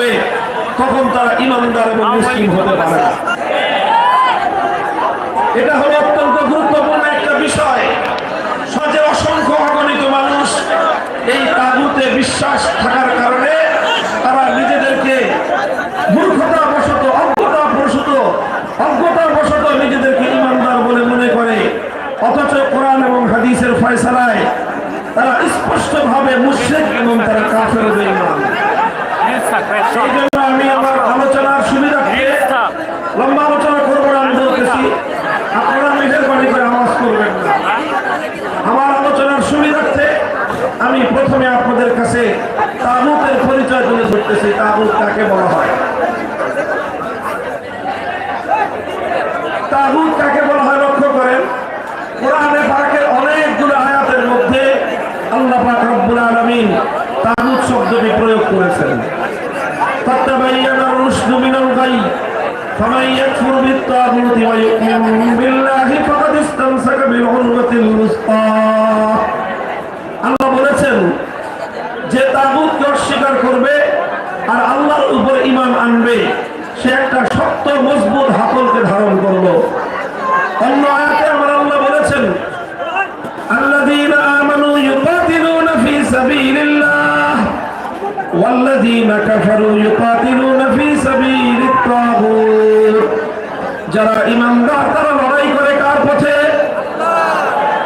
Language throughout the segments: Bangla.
থাকবে তখন তারা ইমানদার এবং মুসলিম হতে পারে। এটা হলো অত্যন্ত গুরুত্বপূর্ণ একটা বিষয়। সমাজের অসংখ্য অগণিত মানুষ এই তাগুতে বিশ্বাস থাকার কারণে তারা নিজেদেরকে মূর্খতা বশত অজ্ঞতা বশত অজ্ঞতা বশত নিজেদেরকে ইমানদার বলে মনে করে। অথচ কোরআন এবং হাদিসের ফয়সালায় তারা স্পষ্টভাবে মুশরিক এবং তারা কাফের বেঈমান জন্য আমি আমার আলোচনার সুবিধাকে লম্বা আলোচনা করব না আমি বলতেছি আপনারা মেহেরবানি করে আওয়াজ করবেন না। আমার আলোচনার সুবিধার্থে আমি প্রথমে আপনাদের কাছে তাগুতের পরিচয় তুলে ধরতেছি তাগুত কাকে বলা হয়? তাগুত من الغي فمن يكفر بالطاغوت ويؤمن بالله فقد استمسك بالعروة الوثقى আল্লাহ বলেছেন যে তাগুতকে অস্বীকার করবে আর আল্লাহর উপর ঈমান আনবে সে একটা শক্ত মজবুত হাতলকে ধারণ করলো অন্য আয়াতে আমার আল্লাহ বলেছেন الذين آمنوا يقاتلون في سبيل الله والذين كفروا يقاتلون في যারা ইমানদার, তারা লড়াই করে কার পথে?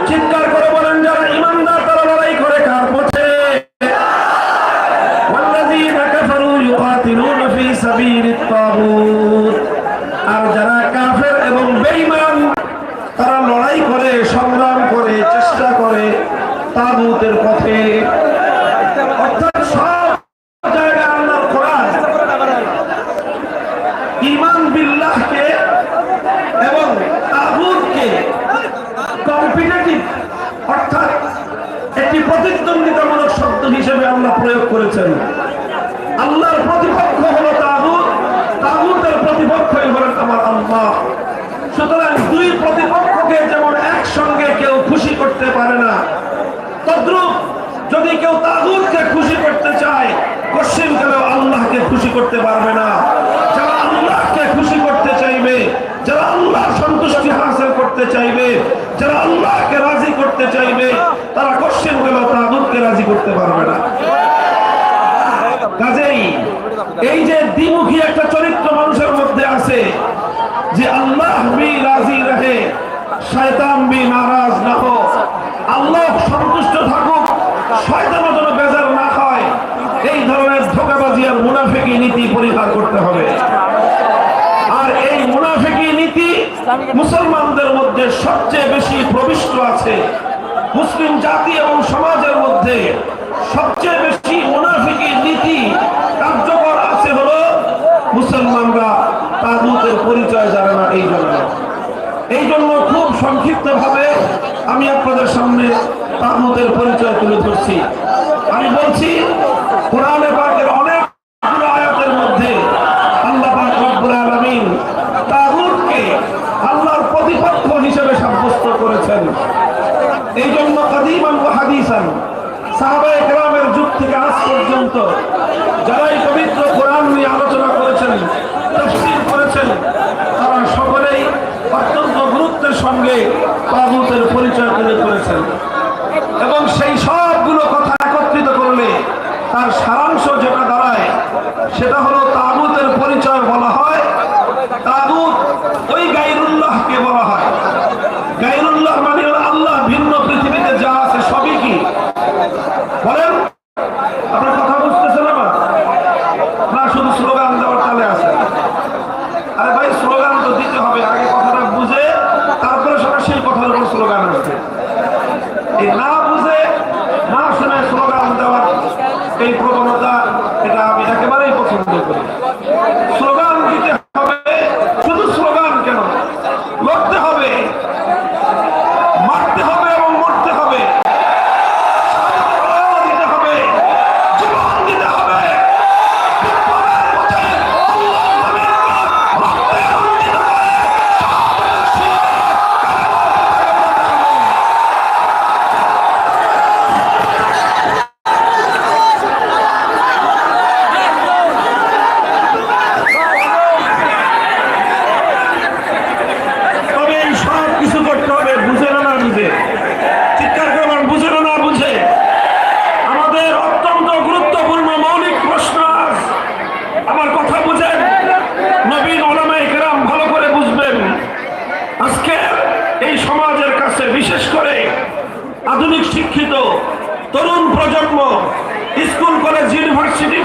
চিৎকার করে বলেন, যারা ইমানদার, তারা লড়াই করে কার পথে? আর যারা কাফের এবং বেঈমান, তারা লড়াই করে, সংগ্রাম করে, চেষ্টা করে তাগুতের পথে। ইমান বিল্লাহকে প্রতিদ্বন্দ্বিতামূলক শব্দ হিসেবে আল্লাহ প্রয়োগ করেছেন। আল্লাহর প্রতিপক্ষ হলো তাগুত, তাগুতের হলেন আমার আল্লাহ। সুতরাং দুই প্রতিপক্ষকে যেমন একসঙ্গে কেউ খুশি করতে পারে না, তদ্রুপ যদি কেউ তাগুতকে খুশি করতে চায় পশ্চিম কালেও আল্লাহকে খুশি করতে পারবে না। যারা আল্লাহকে খুশি করতে চাইবে, যারা আল্লাহ সন্তুষ্টি হাসিল করতে চাইবে যারা আল্লাহকে রাজি করতে চাইবে, তারা পশ্চিম কালেও তাগুতকে রাজি করতে পারবে না। কাজেই এই যে দ্বিমুখী একটা চরিত্র মানুষের মধ্যে আছে, যে আল্লাহ বি রাজি রাখে শয়তান বি নারাজ না হো আল্লাহ সন্তুষ্ট থাকুক শয়তানও যেন বেজার না হয় এই ধরনের ধোকাবাজি আর মুনাফিকি নীতি পরিহার করতে হবে আর এই মুনাফিকি নীতি মুসলমানদের মধ্যে সবচেয়ে বেশি প্রবিষ্ট আছে মুসলিম জাতি এবং সমাজের মধ্যে সবচেয়ে বেশি মুনাফিকি নীতি কার্যকর আছে হলো মুসলমানরা তাগুতের পরিচয় জানে না এই জন্য। এই জন্য খুব সংক্ষিপ্ত ভাবে আমি আপনাদের সামনে তাগুতের পরিচয় তুলে ধরছি। আমি বলছি, কোরআনে পাকের অনেকগুলো আয়াতের মধ্যে আল্লাহ পাক রব্বুল আলামিন তাগুতকে আল্লাহর প্রতিপক্ষ হিসেবে সাব্যস্ত করেছেন এই জন্য কাদিমান ও হাদিসান সাহাবায়ে কেরামের যুগ থেকে আজ পর্যন্ত যারা এই পবিত্র কোরআন নিয়ে আলোচনা করেছেন, তাফসীর করেছেন, তারা সকলেই অত্যন্ত গুরুত্বের সঙ্গে তাগুতের পরিচয় তুলে ধরেছেন এবং সেই সবগুলো কথা একত্রিত করলে তার সারাংশ যেটা দাঁড়ায়, সেটা হলো তাগুতের পরিচয় বলা হয়, তাগুত ওই গাইরুল্লাহকে বলা হয় গাইরুল্লাহ মানে হলো আল্লাহ ভিন্ন পৃথিবীতে যা আছে সবই কি বলেন আপনার কথা বুঝতেছেন আমার না শুধু স্লোগান দেওয়ার তালে আছে আরে ভাই স্লোগান তো দিতে হবে আগে কথাটা বুঝে তারপরে সবাই সেই কথার উপর স্লোগান আসবে এই না বুঝে না শুনে স্লোগান দেওয়ার এই প্রবণতা এটা আমি একেবারেই পছন্দ করি স্লোগান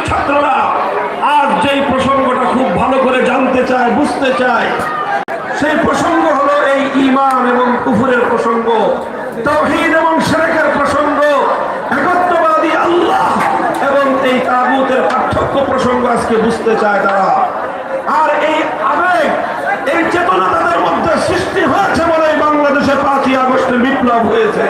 ছাত্ররা আজ যেই প্রসঙ্গটা খুব ভালো করে জানতে চায়, বুঝতে চায়, সেই প্রসঙ্গ হলো এই ইমান এবং কুফুরের প্রসঙ্গ, তৌহিদ এবং সেরেকের প্রসঙ্গ, একত্ববাদী আল্লাহ এবং এই তাগুতের পার্থক্য প্রসঙ্গ আজকে বুঝতে চায় তারা। আর এই আবেগ, এই চেতনা তাদের মধ্যে সৃষ্টি হয়েছে বলে বাংলাদেশে পাঁচই আগস্টে বিপ্লব হয়েছে।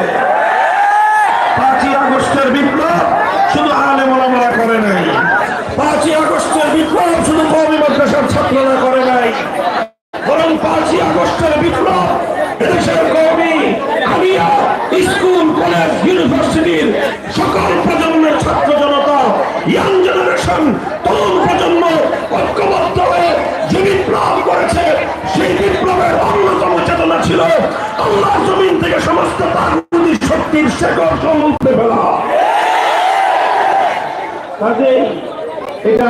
আল্লাহ জমিন থেকে সমস্ত তাগুদি শক্তির শেকড় সমুদ্রে ফেলা কাজে এটা